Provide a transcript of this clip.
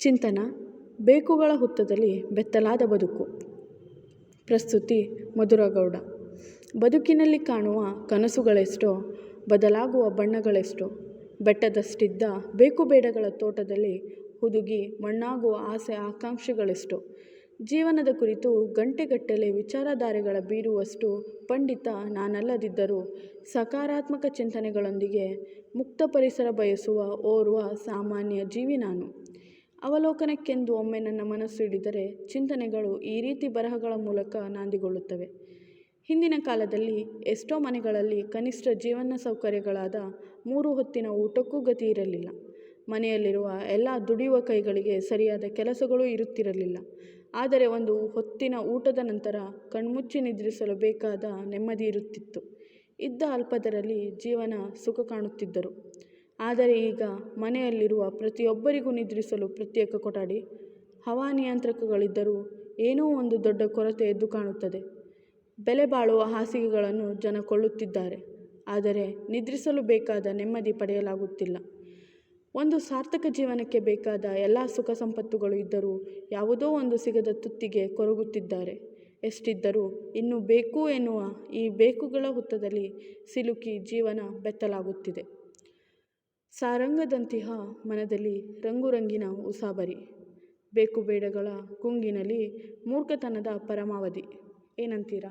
ಚಿಂತನ ಬೇಕುಗಳ ಹುತ್ತದಲ್ಲಿ ಬೆತ್ತಲಾದ ಬದುಕು. ಪ್ರಸ್ತುತಿ ಮಧುರಗೌಡ. ಬದುಕಿನಲ್ಲಿ ಕಾಣುವ ಕನಸುಗಳೆಷ್ಟೋ, ಬದಲಾಗುವ ಬಣ್ಣಗಳೆಷ್ಟೋ, ಬೆಟ್ಟದಷ್ಟಿದ್ದ ಬೇಕು ಬೇಡಗಳ ತೋಟದಲ್ಲಿ ಹುದುಗಿ ಮಣ್ಣಾಗುವ ಆಸೆ ಆಕಾಂಕ್ಷೆಗಳೆಷ್ಟೋ, ಜೀವನದ ಕುರಿತು ಗಂಟೆಗಟ್ಟಲೆ ವಿಚಾರಧಾರೆಗಳ ಬೀರುವಷ್ಟು ಪಂಡಿತ ನಾನಲ್ಲದಿದ್ದರೂ ಸಕಾರಾತ್ಮಕ ಚಿಂತನೆಗಳೊಂದಿಗೆ ಮುಕ್ತ ಪರಿಸರ ಬಯಸುವ ಓರ್ವ ಸಾಮಾನ್ಯ ಜೀವಿ ನಾನು. ಅವಲೋಕನಕ್ಕೆಂದು ಒಮ್ಮೆ ನನ್ನ ಮನಸ್ಸು ಹಿಡಿದರೆ ಚಿಂತನೆಗಳು ಈ ರೀತಿ ಬರಹಗಳ ಮೂಲಕ ನಾಂದಿಗೊಳ್ಳುತ್ತವೆ. ಹಿಂದಿನ ಕಾಲದಲ್ಲಿ ಎಷ್ಟೋ ಮನೆಗಳಲ್ಲಿ ಕನಿಷ್ಠ ಜೀವನ ಸೌಕರ್ಯಗಳಾದ ಮೂರು ಹೊತ್ತಿನ ಊಟಕ್ಕೂ ಗತಿ ಇರಲಿಲ್ಲ. ಮನೆಯಲ್ಲಿರುವ ಎಲ್ಲ ದುಡಿಯುವ ಕೈಗಳಿಗೆ ಸರಿಯಾದ ಕೆಲಸಗಳೂ ಇರುತ್ತಿರಲಿಲ್ಲ. ಆದರೆ ಒಂದು ಹೊತ್ತಿನ ಊಟದ ನಂತರ ಕಣ್ಮುಚ್ಚಿ ನಿದ್ರಿಸಲು ಬೇಕಾದ ನೆಮ್ಮದಿ ಇರುತ್ತಿತ್ತು. ಇದ್ದ ಅಲ್ಪದರಲ್ಲಿ ಜೀವನ ಸುಖ ಕಾಣುತ್ತಿದ್ದರು. ಆದರೆ ಈಗ ಮನೆಯಲ್ಲಿರುವ ಪ್ರತಿಯೊಬ್ಬರಿಗೂ ನಿದ್ರಿಸಲು ಪ್ರತ್ಯೇಕ ಕೊಠಡಿ ಹವಾನಿಯಂತ್ರಕಗಳಿದ್ದರೂ ಏನೋ ಒಂದು ದೊಡ್ಡ ಕೊರತೆ ಎದ್ದು ಕಾಣುತ್ತದೆ. ಬೆಲೆ ಬಾಳುವ ಹಾಸಿಗೆಗಳನ್ನು ಜನ ಕೊಳ್ಳುತ್ತಿದ್ದಾರೆ. ಆದರೆ ನಿದ್ರಿಸಲು ಬೇಕಾದ ನೆಮ್ಮದಿ ಪಡೆಯಲಾಗುತ್ತಿಲ್ಲ. ಒಂದು ಸಾರ್ಥಕ ಜೀವನಕ್ಕೆ ಬೇಕಾದ ಎಲ್ಲ ಸುಖ ಸಂಪತ್ತುಗಳು ಇದ್ದರೂ ಯಾವುದೋ ಒಂದು ಸಿಗದ ತುತ್ತಿಗೆ ಕೊರಗುತ್ತಿದ್ದಾರೆ. ಎಷ್ಟಿದ್ದರೂ ಇನ್ನೂ ಬೇಕು ಎನ್ನುವ ಈ ಬೇಕುಗಳ ಹುತ್ತದಲ್ಲಿ ಸಿಲುಕಿ ಜೀವನ ಬೆತ್ತಲಾಗುತ್ತಿದೆ. ಸಾರಂಗದಂತಿಹ ಮನದಲ್ಲಿ ರಂಗುರಂಗಿನ ಉಸಾಬರಿ. ಬೇಕು ಬೇಡಗಳ ಗುಂಗಿನಲ್ಲಿ ಮೂರ್ಖತನದ ಪರಮಾವಧಿ. ಏನಂತೀರಾ?